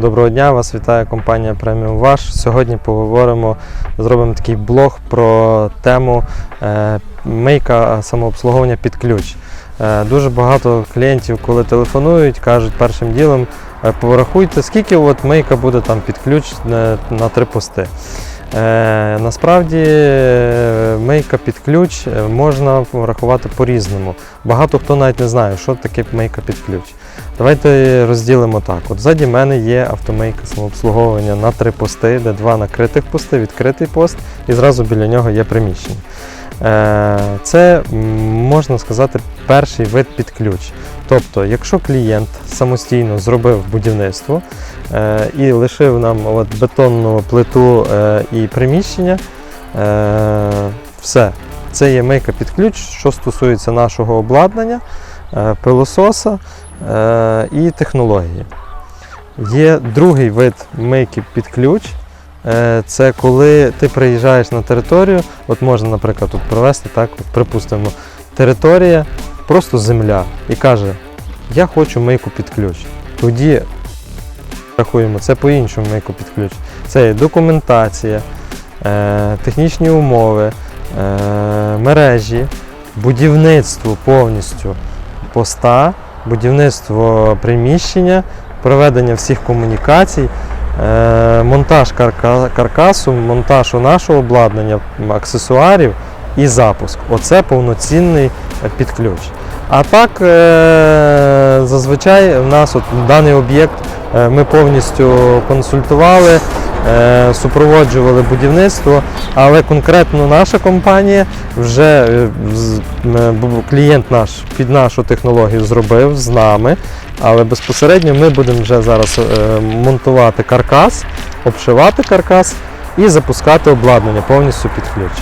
Доброго дня, вас вітає компанія Premium Wash. Сьогодні поговоримо, зробимо такий блог про тему е, мийка самообслуговування під ключ. Е, дуже багато клієнтів, коли телефонують, кажуть першим ділом, е, порахуйте, скільки от мийка буде там під ключ на, три пости. Насправді мийка під ключ е, можна рахувати по-різному. Багато хто навіть не знає, що таке мийка під ключ. Давайте розділимо так. От ззаді мене є автомийка самообслуговування на три пости, де два накритих пости, відкритий пост, і зразу біля нього є приміщення. Е, Це можна сказати перший вид під ключ. Тобто, якщо клієнт самостійно зробив будівництво е, і лишив нам от бетонну плиту і приміщення, все. Це є мийка під ключ, що стосується нашого обладнання, е, пилососа е, і технології. Є другий вид мийки під ключ. Е, Це коли ти приїжджаєш на територію, от можна, наприклад, тут провести, так, от, припустимо, територія, просто земля, і каже, я хочу мийку під ключ. Тоді рахуємо, це по-іншому мийку під ключ. Це є документація, технічні умови, мережі, будівництво повністю поста, будівництво приміщення, проведення всіх комунікацій, е, монтаж каркасу, монтаж нашого обладнання, аксесуарів і запуск. Оце повноцінний е, під ключ. А так, е, зазвичай в нас от даний об'єкт е, ми повністю консультували, е, супроводжували будівництво, але конкретно наша компанія вже е, бу- клієнт наш під нашу технологію зробив з нами, але безпосередньо ми будемо вже зараз е, монтувати каркас, обшивати каркас і запускати обладнання повністю під ключ.